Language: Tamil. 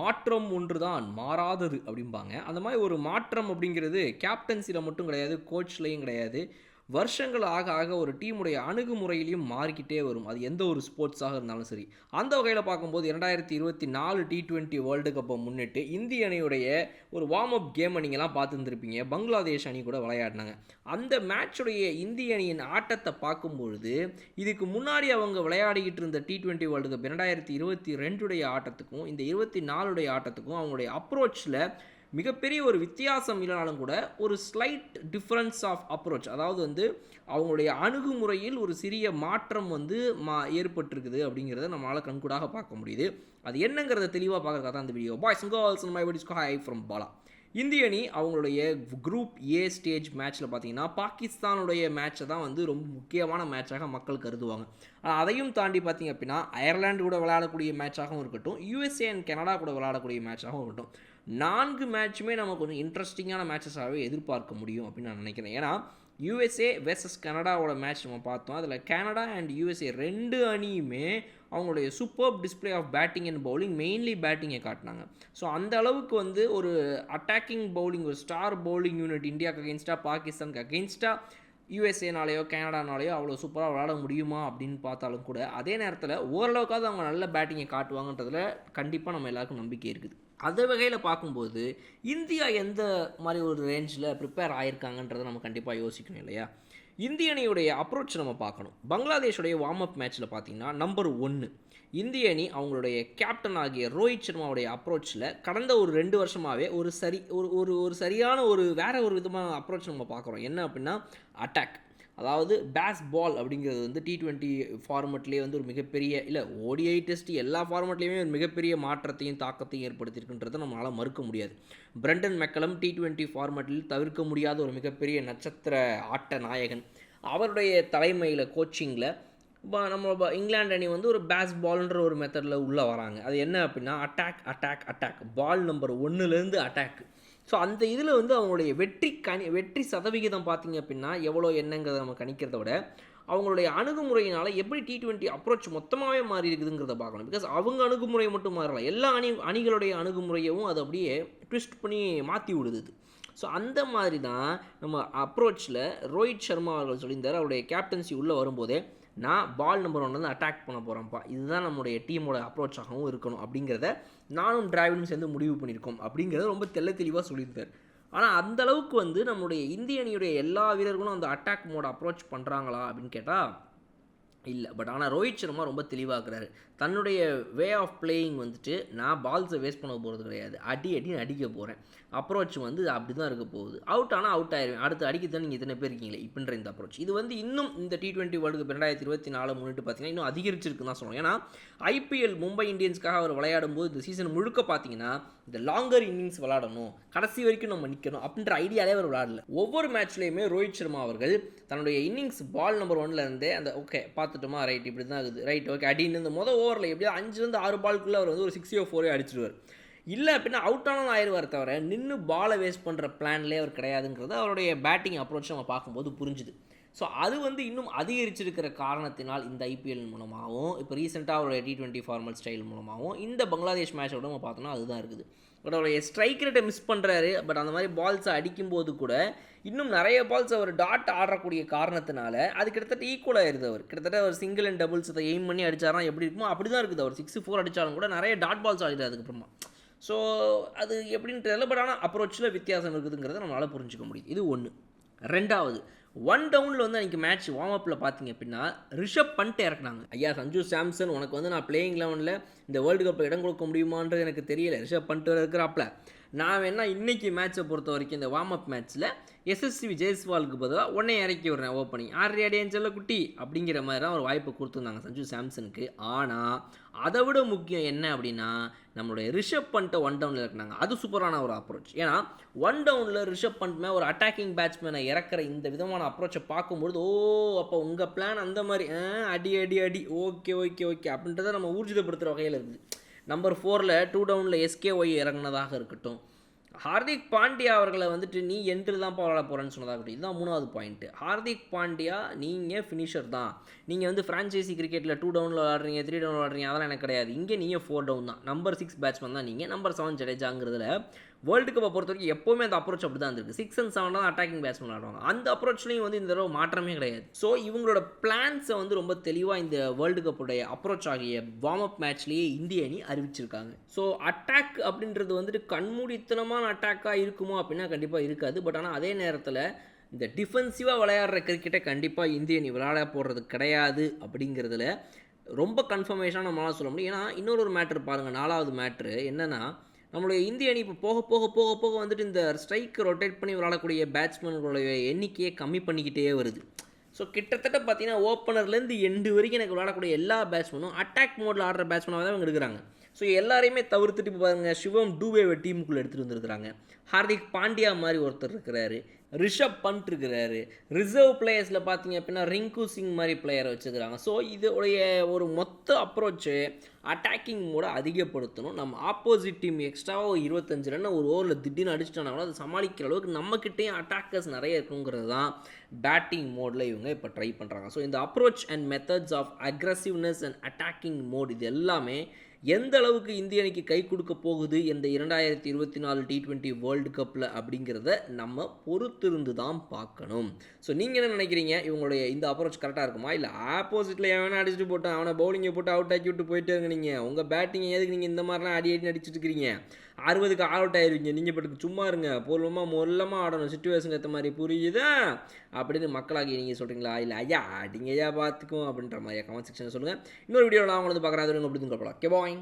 மாற்றம் ஒன்று தான் மாறாதது அப்படிம்பாங்க. அந்த மாதிரி ஒரு மாற்றம் அப்படிங்கிறது கேப்டன்சியில் மட்டும் கிடையாது கோச்லேயும் கிடையாது. வருஷங்கள் ஆக ஆக ஒரு டீமுடைய அணுகுமுறையிலையும் மாறிக்கிட்டே வரும். அது எந்த ஒரு ஸ்போர்ட்ஸாக இருந்தாலும் சரி. அந்த வகையில் பார்க்கும்போது இரண்டாயிரத்தி இருபத்தி நாலு டி டுவெண்ட்டி வேர்ல்டு கப்பை முன்னிட்டு இந்திய அணியுடைய ஒரு வார்ம் அப் கேமை நீங்கள்லாம் பார்த்துருந்துருப்பீங்க. பங்களாதேஷ் அணி கூட விளையாடினாங்க. அந்த மேட்சுடைய இந்திய அணியின் ஆட்டத்தை பார்க்கும்பொழுது இதுக்கு முன்னாடி அவங்க விளையாடிக்கிட்டு இருந்த டி டுவெண்ட்டி வேர்ல்டு கப் இரண்டாயிரத்தி இருபத்தி ரெண்டுடைய ஆட்டத்துக்கும் இந்த இருபத்தி நாலுடைய ஆட்டத்துக்கும் அவங்களுடைய அப்ரோச்சில் மிகப்பெரிய ஒரு வித்தியாசம் இல்லைனாலும் கூட ஒரு ஸ்லைட் டிஃப்ரென்ஸ் ஆஃப் அப்ரோச் அதாவது வந்து அவங்களுடைய அணுகுமுறையில் ஒரு சிறிய மாற்றம் வந்து மா ஏற்பட்டிருக்குது அப்படிங்கிறத நம்மளால் கண்கூடாக பார்க்க முடியுது. அது என்னங்கிறத தெளிவாக பார்க்குறதா தான் இந்த video boys girls my buddies hi from Bala இந்திய அணி அவங்களுடைய குரூப் ஏ ஸ்டேஜ் மேட்ச்சில் பார்த்தீங்கன்னா பாகிஸ்தானுடைய மேட்சை தான் வந்து ரொம்ப முக்கியமான மேட்சாக மக்கள் கருதுவாங்க. ஆனால் அதையும் தாண்டி பார்த்தீங்க அப்படின்னா அயர்லாண்டு கூட விளையாடக்கூடிய மேட்சாகவும் இருக்கட்டும் யூஎஸ்ஏ அண்ட் கனடா கூட விளையாடக்கூடிய மேட்சாகவும் இருக்கட்டும். நான்கு மேட்சுமே நம்ம கொஞ்சம் இன்ட்ரெஸ்டிங்கான மேட்சஸாகவே எதிர்பார்க்க முடியும் அப்படின்னு நான் நினைக்கிறேன். ஏன்னா யூஎஸ்ஏ வெர்சஸ் கனடாவோட மேட்ச் நம்ம பார்த்தோம். அதில் கனடா அண்ட் யூஎஸ்ஏ ரெண்டு அணியுமே அவங்களுடைய super display of batting and bowling mainly பேட்டிங்கை காட்டினாங்க. ஸோ அந்த அளவுக்கு வந்து ஒரு அட்டாக்கிங் பவுலிங் ஒரு ஸ்டார் பவுலிங் யூனிட் இந்தியாவுக்கு அகெயின்ஸ்டாக பாகிஸ்தானுக்கு அகெயின்ஸ்டாக யூஎஸ்ஏனாலேயோ கனடானாலேயோ அவ்வளோ சூப்பராக விளாட முடியுமா அப்படின்னு பார்த்தாலும் கூட அதே நேரத்தில் ஓரளவுக்காவது அவங்க நல்ல பேட்டிங்கை காட்டுவாங்கன்றதில் கண்டிப்பாக நம்ம எல்லாருக்கும் நம்பிக்கை இருக்குது. அந்த வகையில் பார்க்கும்போது இந்தியா எந்த மாதிரி ஒரு ரேஞ்சில் ப்ரிப்பேர் ஆயிருக்காங்கன்றதை நம்ம கண்டிப்பாக யோசிக்கணும் இல்லையா? இந்திய அணியுடைய அப்ரோச் நம்ம பார்க்கணும். பங்களாதேஷுடைய வார்ம் அப் மேட்ச்சில் பார்த்தீங்கன்னா நம்பர் ஒன்று இந்திய அணி அவங்களுடைய கேப்டன் ஆகிய ரோஹித் சர்மாவுடைய அப்ரோச்சில் கடந்த ஒரு ரெண்டு வருஷமாகவே ஒரு சரி ஒரு ஒரு ஒரு சரியான ஒரு வேற ஒரு விதமான அப்ரோச் நம்ம பார்க்குறோம். என்ன அப்படின்னா அட்டாக் அதாவது பேஸ் பால் அப்படிங்கிறது வந்து டி ட்வெண்ட்டி ஃபார்மெட்லேயே வந்து ஒரு மிகப்பெரிய இல்லை ஓடிஐ டெஸ்ட் எல்லா ஃபார்மெட்லேயுமே ஒரு மிகப்பெரிய மாற்றத்தையும் தாக்கத்தையும் ஏற்படுத்தியிருக்குன்றதை நம்மளால் மறுக்க முடியாது. பிரண்டன் மெக்கலம் டி ட்வெண்ட்டி ஃபார்மெட்டில் தவிர்க்க முடியாத ஒரு மிகப்பெரிய நட்சத்திர ஆட்ட நாயகன். அவருடைய தலைமையில் கோச்சிங்கில் இப்போ நம்ம இங்கிலாந்து அணி வந்து ஒரு பேஸ் பால்ன்ற ஒரு மெத்தடில் உள்ளே வராங்க. அது என்ன அப்படின்னா attack attack attack ball number ஒன்றுலேருந்து அட்டாக் ஸோ அந்த இதில் வந்து அவங்களுடைய வெற்றி கணி வெற்றி சதவிகிதம் பார்த்தீங்க அப்படின்னா எவ்வளோ என்னங்கிறத நம்ம கணிக்கிறத விட அவங்களுடைய அணுகுமுறையினால் எப்படி டி டுவெண்ட்டி அப்ரோச் மொத்தமாகவே மாறி இருக்குதுங்கிறத பார்க்கணும். பிகாஸ் அவங்க அணுகுமுறை மட்டும் மாறல. எல்லா அணி அணிகளுடைய அணுகுமுறையவும் அது அப்படியே ட்விஸ்ட் பண்ணி மாற்றி விடுது. ஸோ அந்த மாதிரி தான் நம்ம அப்ரோச்சில் ரோஹித் சர்மா அவர்கள் சொல்லியிருந்தார். அவருடைய கேப்டன்சி உள்ளே வரும்போதே நான் பால் நம்பர் ஒன் வந்து அட்டாக் பண்ண போகிறேன்ப்பா இதுதான் நம்மளுடைய டீமோட அப்ரோச்சாகவும் இருக்கணும் அப்படிங்கிறத நானும் டிராவிடும் சேர்ந்து முடிவு பண்ணியிருக்கோம் அப்படிங்கிறத ரொம்ப தெள்ள தெளிவாக சொல்லியிருந்தார். ஆனால் அந்த அளவுக்கு வந்து நம்மளுடைய இந்திய அணியுடைய எல்லா வீரர்களும் அந்த அட்டாக் மோட அப்ரோச் பண்ணுறாங்களா அப்படின்னு கேட்டால் இல்லை. பட் ஆனால் ரோஹித் சர்மா ரொம்ப தெளிவாக்குறாரு. தன்னுடைய வே ஆஃப் பிளேயிங் வந்துட்டு நான் பால்ஸை வேஸ்ட் பண்ண போகிறது கிடையாது. அடி அடின்னு அடிக்க போகிறேன் அப்ரோச் வந்து அப்படி தான் இருக்க போகுது. அவுட் ஆனால் அவுட் ஆயிருவேன். அடுத்து அடிக்கத்தான் நீங்கள் இத்தனை பேர் இருக்கீங்களே இப்படின்ற இந்த அப்ரோச் இது வந்து இன்னும் இந்த டி டுவெண்ட்டி வேர்ல்டு கப் ரெண்டாயிரத்தி இருபத்தி நாலு முன்னிட்டு பார்த்தீங்கன்னா இன்னும் அதிகரிச்சிருக்குன்னு தான் சொல்லணும். ஏன்னா ஐபிஎல் மும்பை இந்தியன்ஸ்க்காக அவர் விளையாடும் போது இந்த சீசன் முழுக்க பார்த்தீங்கன்னா இந்த லாங்கர் இன்னிங்ஸ் விளையாடணும் கடைசி வரைக்கும் நம்ம நிற்கணும் அப்படின்ற ஐடியாலே அவர் விளையாடல. ஒவ்வொரு மேட்ச்லேயுமே ரோஹித் சர்மா அவர்கள் தன்னுடைய இன்னிங்ஸ் பால் நம்பர் ஒன்லேருந்தே அந்த ஓகே பார்த்து பார்த்துட்டோமா? ரைட் இப்படி தான் இருக்குது. ரைட் ஓகே அடின்னு இந்த மொதல் ஓவரில் எப்படியோ அஞ்சுலேருந்து ஆறு பால்குள்ளே அவர் வந்து ஒரு சிக்ஸியோ ஃபோரே அடிச்சிடுவார். இல்லை அப்படின்னா அவுட் ஆனவன் ஆயிடுவார் தவிர நின்று பாலை வேஸ்ட் பண்ணுற பிளான்லேயே அவர் கிடையாதுங்கிறது அவருடைய பேட்டிங் அப்ரோச் நம்ம பார்க்கும்போது புரிஞ்சுது. ஸோ அது வந்து இன்னும் அதிகரிச்சிருக்கிற காரணத்தினால் இந்த ஐபிஎல் மூலமாகவும் இப்போ ரீசெண்டாக அவருடைய டி ட்வெண்ட்டி ஃபார்மல் ஸ்டைல் மூலமாகவும் இந்த பங்களாதேஷ் மேட்சோட நம்ம பார்த்தோம்னா அதுதான் இருக்குது. பட் அவருடைய ஸ்ட்ரைக் ரேட்டை மிஸ் பண்ணுறாரு பட் அந்த மாதிரி பால்ஸை அடிக்கும்போது கூட இன்னும் நிறைய பால்ஸ் அவர் டாட் ஆடக்கூடிய காரணத்தினால அது கிட்டத்தட்ட ஈக்குவல் ஆயிருது அவர். கிட்டத்தட்ட அவர் சிங்கிள் அண்ட் டபுள்ஸ் அதை எய்ம் பண்ணி அடிச்சாரா எப்படி இருக்குமோ அப்படி தான் இருக்குது அவர். சிக்ஸ் ஃபோர் அடித்தாலும் கூட நிறைய டாட் பால்ஸ் ஆடிடுது அதுக்கப்புறமா. ஸோ அது எப்படின்னு தெரியல. பட் ஆனால் அப்ரோச்சில் வித்தியாசம் இருக்குதுங்கிறத நம்மளால் புரிஞ்சுக்க முடியுது இது ஒன்று ரெண்டாவது ஒன் டவுனில் வந்து அன்றைக்கி மேட்ச் வார்ம் அப்பில் பார்த்தீங்க அப்படின்னா ரிஷப் பண்ணிட்டு இறக்குனாங்க. ஐயா சஞ்சு சாம்சன் உனக்கு வந்து நான் பிளேயிங் லெவனில் இந்த வேர்ல்டு கப்பில் இடம் கொடுக்க முடியுமான்றது எனக்கு தெரியல. ரிஷப் பண்ணிட்டு இருக்கிறாப்ல. நான் வேணால் இன்றைக்கி மேட்ச்சை பொறுத்த வரைக்கும் இந்த வார்ம் அப் மேட்ச்சில் எஸ்எஸ்சி ஜெய்ஸ்வாலுக்கு பதிலாக உடனே இறக்கி விடுறேன் ஓப்பனிங் ஆறு அடியன் குட்டி அப்படிங்கிற மாதிரி தான் ஒரு வாய்ப்பு கொடுத்துருந்தாங்க சஞ்சு சாம்சனுக்கு. ஆனால் அதை விட முக்கியம் என்ன அப்படின்னா நம்மளுடைய ரிஷப் பண்ணிட்ட ஒன் டவுனில் இறக்குனாங்க. அது சூப்பரான ஒரு அப்ரோச் ஏன்னா ஒன் டவுனில் ரிஷப் பண்ணிட்டு ஒரு அட்டாக்கிங் பேட்ஸ்மேனை இறக்குற இந்த விதமான அப்ரோச்சை பார்க்கும்பொழுது ஓ அப்போ உங்கள் பிளான் அந்த மாதிரி ஆ, அடி அடி அடி ஓகே ஓகே ஓகே அப்படின்றத நம்ம ஊர்ஜிதப்படுத்துகிற வகையில் இருக்குது நம்பர் ஃபோரில் டூ டவுனில் எஸ்கே ஒய் இறங்குனதாக இருக்கட்டும். ஹார்திக் பாண்டியா அவர்களை வந்துட்டு நீ என்று தான் விளாட போகிறேன்னு சொன்னதாக இதுதான் மூணாவது பாயிண்ட்டு ஹார்திக் பாண்டியா நீங்கள் ஃபினிஷர் தான். நீங்கள் வந்து ஃப்ரான்ச்சைசி கிரிக்கெட்டில் டூ டவுனில் விளாட்றீங்க த்ரீ டவுன் விளாட்றீங்க அதெல்லாம் எனக்கு கிடையாது. இங்கே நீங்கள் ஃபோர் டவுன் தான். நம்பர் சிக்ஸ் பேட்ஸ்மேன் தான் நீங்கள் நம்பர் செவன் ஜடேஜாங்கிறதுல வேர்ல்டு கப்பை பொறுத்த வரைக்கும் எப்போவுமே அந்த அப்ரோச் அப்படி தான் இருக்குது சிக்ஸ் அண்ட் செவன் தான் அட்டாக்கிங் பேட்ஸ்மேன் விளையாடுவாங்க அந்த அப்ரோச்லையும் வந்து இந்த தடவை மாற்றமே கிடையாது. ஸோ இவங்களோட பிளான்ஸை வந்து ரொம்ப தெளிவாக இந்த வேர்ல்டு கப்புடைய அப்ரோச் ஆகிய வார்ம் அப் மேட்ச்லேயே இந்திய அணி அறிவிச்சிருக்காங்க. ஸோ அட்டாக் அப்படின்றது வந்துட்டு கண்மூடித்தனமான அட்டாக்காக இருக்குமோ அப்படின்னா கண்டிப்பாக இருக்காது. பட் ஆனால் அதே நேரத்தில் இந்த டிஃபென்சிவாக விளையாடுற கிரிக்கெட்டை கண்டிப்பாக இந்திய அணி விளையாட போடுறது கிடையாது அப்படிங்கிறதுல ரொம்ப கன்ஃபர்மேஷனாக நம்மளால் சொல்ல முடியும். ஏன்னா இன்னொரு மேட்ரு பாருங்கள் நாலாவது மேட்ரு என்னென்னா நம்மளுடைய இந்திய அணி இப்போ போக போக போக போக வந்துட்டு இந்த ஸ்ட்ரைக் ரொட்டேட் பண்ணி விளாடக்கூடிய பேட்ஸ்மேன்களுடைய எண்ணிக்கையை கம்மி பண்ணிக்கிட்டே வருது. ஸோ கிட்டத்தட்ட பார்த்தீங்கன்னா ஓப்பனர்லேருந்து எண்டு வரைக்கும் எனக்கு விளாடக்கூடிய எல்லா பேட்ஸ்மேனும் அட்டாக் மோடில் ஆடுற பேட்ஸ்மேனாக தான் அவங்க எடுக்கிறாங்க. ஸோ எல்லாரையுமே தவிர்த்துட்டு இப்போ பாருங்கள் சிவம் டூபேவை டீமுக்குள்ளே எடுத்துகிட்டு வந்துருக்குறாங்க. ஹார்திக் பாண்டியா மாதிரி ஒருத்தர் இருக்கிறாரு. ரிஷப் பண்ட் இருக்கிறாரு. ரிசர்வ் பிளேயர்ஸில் பார்த்தீங்க அப்படின்னா ரிங்கு சிங் மாதிரி பிளேயரை வச்சுக்கிறாங்க ஸோ இதோடைய ஒரு மொத்த அப்ரோச்சு அட்டாக்கிங் மோட அதிகப்படுத்தணும். நம்ம ஆப்போசிட் டீம் எக்ஸ்ட்ராவாக ஒரு இருபத்தஞ்சு ரன் ஒரு ஓவரில் திடீர்னு அடிச்சிட்டாங்கன்னா கூட அதை சமாளிக்கிற அளவுக்கு நம்மக்கிட்டேயும் அட்டாக்கர்ஸ் நிறைய இருக்குங்கிறது தான் பேட்டிங் மோடில் இவங்க இப்போ ட்ரை பண்ணுறாங்க ஸோ இந்த approach and methods of aggressiveness and attacking mode இது எல்லாமே எந்த அளவுக்கு இந்திய அணிக்கு கை கொடுக்க போகுது இந்த இரண்டாயிரத்தி இருபத்தி நாலு டி ட்வெண்ட்டி வேர்ல்டு கப்பில் அப்படிங்கிறத நம்ம பொறுத்திருந்து தான் பார்க்கணும். ஸோ நீங்கள் என்ன நினைக்கிறீங்க? இவங்களுடைய இந்த அப்ரோச் கரெக்டாக இருக்குமா? இல்லை ஆப்போசிட்டில் எவனா அடிச்சுட்டு போட்டான் அவனை பவுலிங்கை போட்டு அவுட் ஆக்கி விட்டு போயிட்டே இருங்க நீங்கள் உங்கள் பேட்டிங் எதுக்கு நீங்கள் இந்த மாதிரிலாம் அடி அடி அடிச்சுட்டு இருக்கிறீங்க அறுபதுக்கு ஆல் அவுட் ஆயிருவீங்க. நீங்கள் பட்டுக்கு சும்மா இருங்க. பொருளமாக மொல்லமாக ஆடணும். சுச்சுவேஷன் ஏற்ற மாதிரி. புரியுதா? அப்படின்னு மக்களாகி நீங்கள் சொல்கிறீங்களா இல்லை ஐயா அடிங்க ஐயா பார்த்துக்கும் அப்படின்ற மாதிரி கமெண்ட் செக்ஷனில் சொல்லுங்கள் இன்னொரு வீடியோவில் நான் உங்களுக்கு பார்க்குறேன். அது உங்களுக்கு எப்படி பார்க்கலாம் ஓகே பாய்